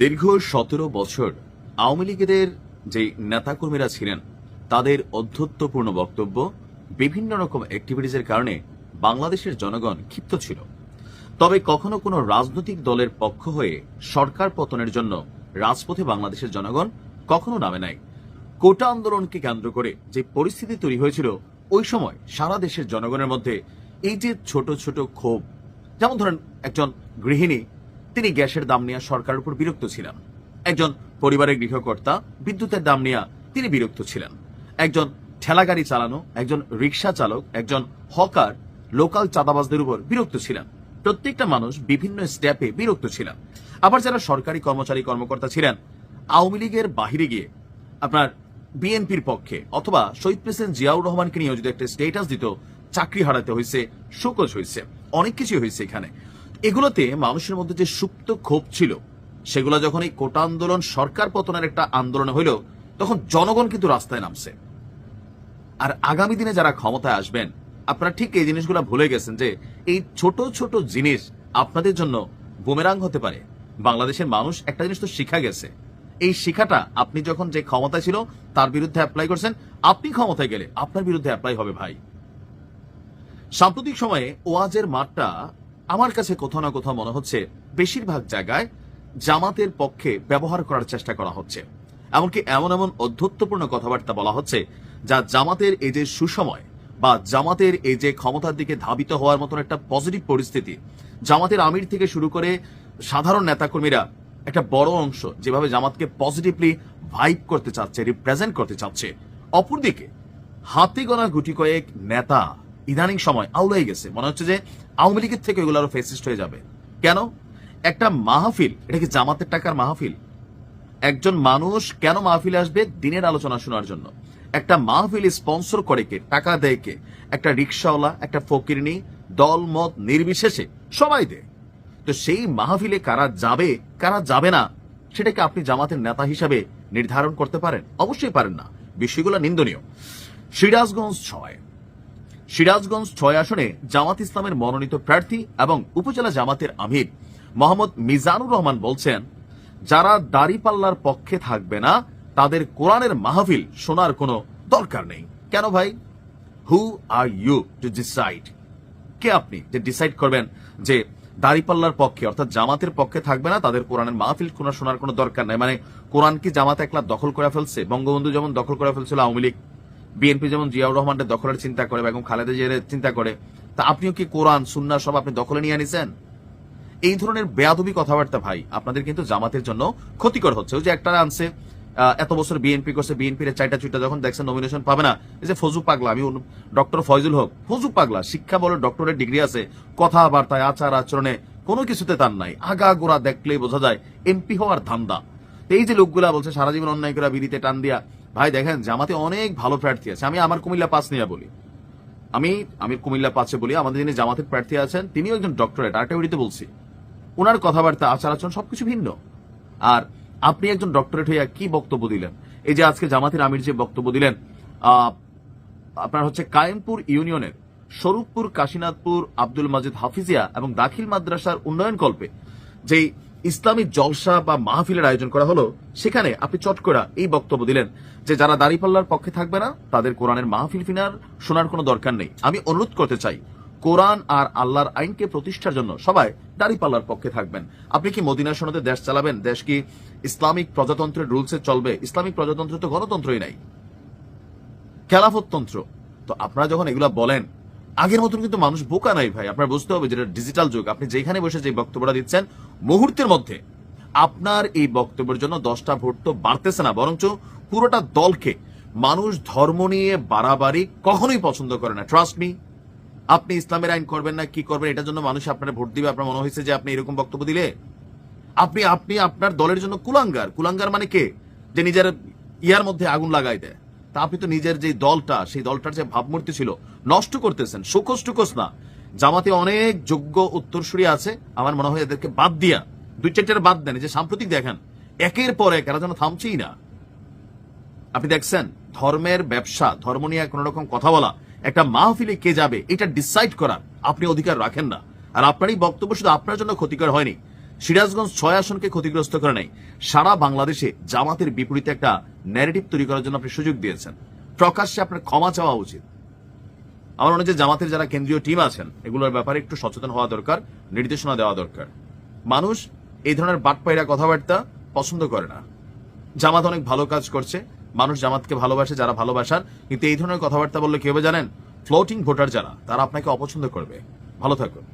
দীর্ঘ সতেরো বছর আওয়ামী লীগের যে নেতাকর্মীরা ছিলেন, তাদের অধ্যত্বপূর্ণ বক্তব্য বিভিন্ন রকম অ্যাক্টিভিটিসের কারণে বাংলাদেশের জনগণ ক্ষিপ্ত ছিল। তবে কখনো কোনো রাজনৈতিক দলের পক্ষ হয়ে সরকার পতনের জন্য রাজপথে বাংলাদেশের জনগণ কখনো নামে নাই। কোটা আন্দোলনকে কেন্দ্র করে যে পরিস্থিতি তৈরি হয়েছিল, ওই সময় সারা দেশের জনগণের মধ্যে এই যে ছোট ছোট ক্ষোভ, যেমন ধরেন একজন গৃহিণী তিনি গ্যাসের দাম নিয়ে সরকারের উপর বিরক্ত ছিলেন। একজন পরিবারের গৃহকর্তা বিদ্যুতের দাম নিয়ে তিনি বিরক্ত ছিলেন। একজন ঠেলাগাড়ি চালানো, একজন রিক্সা চালক, একজন হকার, লোকাল চাঁদাবাজদের উপর বিরক্ত ছিলেন। প্রত্যেকটা মানুষ বিভিন্ন স্টেপে বিরক্ত ছিলেন। আবার যারা সরকারি কর্মচারী, কর্মকর্তা ছিলেন, আওয়ামী লীগের বাহিরে গিয়ে আপনার বিএনপির পক্ষে অথবা শহীদ প্রেসিডেন্ট জিয়াউর রহমানকে নিয়ে যদি একটা স্টেটাস দিত, চাকরি হারাতে হয়েছে শোকজ হয়েছে অনেক কিছু হয়েছে এখানে। এগুলোতে মানুষের মধ্যে যে সুপ্ত ক্ষোভ ছিল, সেগুলো যখন এই কোটা আন্দোলন সরকার পতনের একটা আন্দোলন হইল, তখন জনগণ কিন্তু রাস্তায় নামছে। আর আগামী দিনে যারা ক্ষমতায় আসবেন, আপনারা ঠিক এই জিনিসগুলো ভুলে গেছেন যে এই ছোট ছোট জিনিস আপনাদের জন্য বুমেরাং হতে পারে। বাংলাদেশের মানুষ একটা জিনিস তো শিখা গেছে। এই শিখাটা আপনি যখন যে ক্ষমতা ছিল, তার বিরুদ্ধে অ্যাপ্লাই করছেন, আপনি ক্ষমতায় গেলে আপনার বিরুদ্ধে অ্যাপ্লাই হবে ভাই। সাম্প্রতিক সময়ে ওয়াজের মাঠটা আমার কাছে কোথাও না কোথাও মনে হচ্ছে বেশিরভাগ জায়গায় জামাতের পক্ষে ব্যবহার করার চেষ্টা করা হচ্ছে। এমনকি এমন এমন অধ্যত্বপূর্ণ কথাবার্তা বলা হচ্ছে যা জামাতের এই যে সুসময় বা জামাতের এই যে ক্ষমতার দিকে ধাবিত হওয়ার মতন একটা পজিটিভ পরিস্থিতি, জামাতের আমির থেকে শুরু করে সাধারণ নেতাকর্মীরা একটা বড় অংশ যেভাবে জামাতকে পজিটিভলি ভাইব করতে চাচ্ছে রিপ্রেজেন্ট করতে চাচ্ছে। অপরদিকে হাতে গোনা গুটি কয়েক নেতা ইদানিং সময় আউলাই গেছে। মনে হচ্ছে যে আওয়ামী লীগের থেকে এগুলো আরও ফেসিস্ট হয়ে যাবে। কেন? একটা মাহফিল, এটা কি জামাতের টাকার মাহফিল? একজন মানুষ কেন মাহফিলে আসবে? দিনের আলোচনা শোনার জন্য। একটা মাহফিল স্পন্সর করে কে? টাকা দেয় কে? একটা রিক্সাওয়ালা, একটা ফকিরনি, দল, মত, নির্বিশেষে সবাই দেয়। তো সেই মাহফিলে কারা যাবে কারা যাবে না সেটাকে আপনি জামাতের নেতা হিসাবে নির্ধারণ করতে পারেন? অবশ্যই পারেন না। বিষয়গুলো নিন্দনীয়। সিরাজগঞ্জ ছয়। সিরাজগঞ্জ ছয় আসনে জামাত ইসলামের মনোনীত প্রার্থী এবং উপজেলা জামাতের আমির মোহাম্মদ মিজানুর রহমান বলছেন, যারা দাড়িপাল্লার পক্ষে থাকবে না, তাদের কোরআনের মাহফিল শোনার কোনো দরকার নেই। কেন ভাই? Who are you to decide কে আপনি যে ডিসাইড করবেন যে দাড়িপাল্লার পক্ষে, অর্থাৎ জামাতের পক্ষে থাকবে না, তাদের কোরআনের মাহফিল কোনো শোনার কোনো দরকার নাই? মানে কোরআন কি জামাত একলা দখল করে ফেলছে? বঙ্গবন্ধু যেমন দখল করে ফেলছিল আওয়ামী লীগ বিএনপি যেমন জিয়াউর রহমানের দখলের চিন্তা করে, বেগম খালেদা জিয়ার চিন্তা করে, তা আপনিও কি কোরআন সুন্না সব আপনি দখলে নিয়ে আনিছেন? এই ধরনের বেয়াদবি কথাবার্তা ভাই, আপনাদের কিন্তু জামাতের জন্য ক্ষতিকর হচ্ছে। ওই যে একটা আনছে এত বছর বিএনপি করছে, বিএনপির চাইটা চুইটা যখন দেখছেন নমিনেশন পাবে না। এই যে ফজু পাগলা, আমি ডক্টর ফয়জুল হক, ফজু পাগলা, শিক্ষা বলে ডক্টরের ডিগ্রি আছে, কথাবার্তায়, আচার আচরণে কোনো কিছুতে তার নাই। আগা গোড়া দেখলেই বোঝা যায় এমপি হওয়ার ধান্দা। এই যে লোকগুলা বলছে, সারা জীবন অন্যায় করে বিড়িতে টান দিয়া ভাই, দেখেন, জামাতে অনেক ভালো প্রার্থী আছে। আমি আমার কুমিল্লা পাস নিয়ে বলি। আমি আমি কুমিল্লা পাঁচে বলি, আমাদের যিনি জামাতের প্রার্থী আছেন, তিনিও একজন ডক্টরেট আর্টাউরিতে বলছি। ওনার কথাবার্তা, আচার আচরণ সবকিছু ভিন্ন। আর আপনি একজন ডক্টরেট হইয়া কি বক্তব্য দিলেন? এই যে আজকে জামাতের আমির যে বক্তব্য দিলেন আপনার হচ্ছে কায়েমপুর ইউনিয়নের স্বরূপপুর, কাশীনাথপুর, আব্দুল মাজিদ হাফিজিয়া এবং দাখিল মাদ্রাসার উন্নয়ন কল্পে যেই ইসলামী জলসা বা মাহফিলের আয়োজন করা হলো, সেখানে আপনি চট করে এই বক্তব্য দিলেন যে যারা দাঁড়িপাল্লার পক্ষে থাকবে না, তাদের কোরআনের মাহফিল ফিনার শোনার কোনো দরকার নেই। আমি অনুরোধ করতে চাই, কোরআন আর আল্লাহর আইনকে প্রতিষ্ঠার জন্য সবাই দাঁড়িপাল্লার পক্ষে থাকবেন। আপনি কি মদিনা সনদে দেশ চালাবেন? দেশ কি ইসলামিক প্রজাতন্ত্রের রুলসে চলবে? ইসলামিক প্রজাতন্ত্র তো গণতন্ত্রই নাই। খেলাফততন্ত্র তো আপনারা যখন এগুলা বলেন আগের মতন কিন্তু মানুষ বোকা নাই ভাই। আপনার বুঝতে হবে যেটা ডিজিটাল যুগ। আপনি যেখানে বসে যে বক্তব্যটা দিচ্ছেন, মুহূর্তের মধ্যে আপনার এই বক্তব্যের জন্য দশটা ভোট তো বাড়তেছে না, বরঞ্চ পুরোটা দলকে মানুষ ধর্ম নিয়ে বাড়াবাড়ি কখনোই পছন্দ করে না। ট্রাস্ট মি আপনি ইসলামের আইন করবেন না, কি করবেন, এটার জন্য মানুষ আপনার ভোট দিবে। আপনার মনে হয়েছে যে আপনি এরকম বক্তব্য দিলে? আপনি আপনি আপনার দলের জন্য কুলাঙ্গার। কুলাঙ্গার মানে কে? যে নিজের ইয়ার মধ্যে আগুন লাগাই দেয়। তা আপনি তো নিজের যে দলটা, সেই দলটার যে ভাবমূর্তি ছিল, নষ্ট করতেছেন সুকোস টুকোস না। জামাতে অনেক যোগ্য উত্তরসূরি আছে, আমার মনে হয় এদেরকে বাদ দিয়া, দুই চারটার বাদ দেন যে সাম্প্রতিক দেখেন, একের পর এক, এরা যেন থামছেই না। আপনি দেখছেন, ধর্মের ব্যবসা, ধর্ম নিয়ে কোন রকম কথা বলা, একটা মাহফিলে কে যাবে, এটা ডিসাইড করার, আপনি অধিকার রাখেন না। আর আপনার এই বক্তব্য শুধু আপনার জন্য ক্ষতিকর হয়নি সিরাজগঞ্জ ছয় আসনকে ক্ষতিগ্রস্ত করে নাই। সারা বাংলাদেশে জামাতের বিপরীতে একটা ন্যারেটিভ তৈরি করার জন্য আপনি সুযোগ দিয়েছেন। প্রকাশ্যে আপনার ক্ষমা চাওয়া উচিত। আমার মনে যে জামাতের যারা কেন্দ্রীয় টিম আছেন, এগুলোর ব্যাপারে একটু সচেতন হওয়া দরকার, নির্দেশনা দেওয়া দরকার। মানুষ এই ধরনের বাটপাইরা কথাবার্তা পছন্দ করে না। জামাত অনেক ভালো কাজ করছে, মানুষ জামাতকে ভালোবাসে যারা ভালোবাসার, কিন্তু এই ধরনের কথাবার্তা বললে কি হবে জানেন? ফ্লোটিং ভোটার যারা, তারা আপনাকে অপছন্দ করবে। ভালো থাকুন।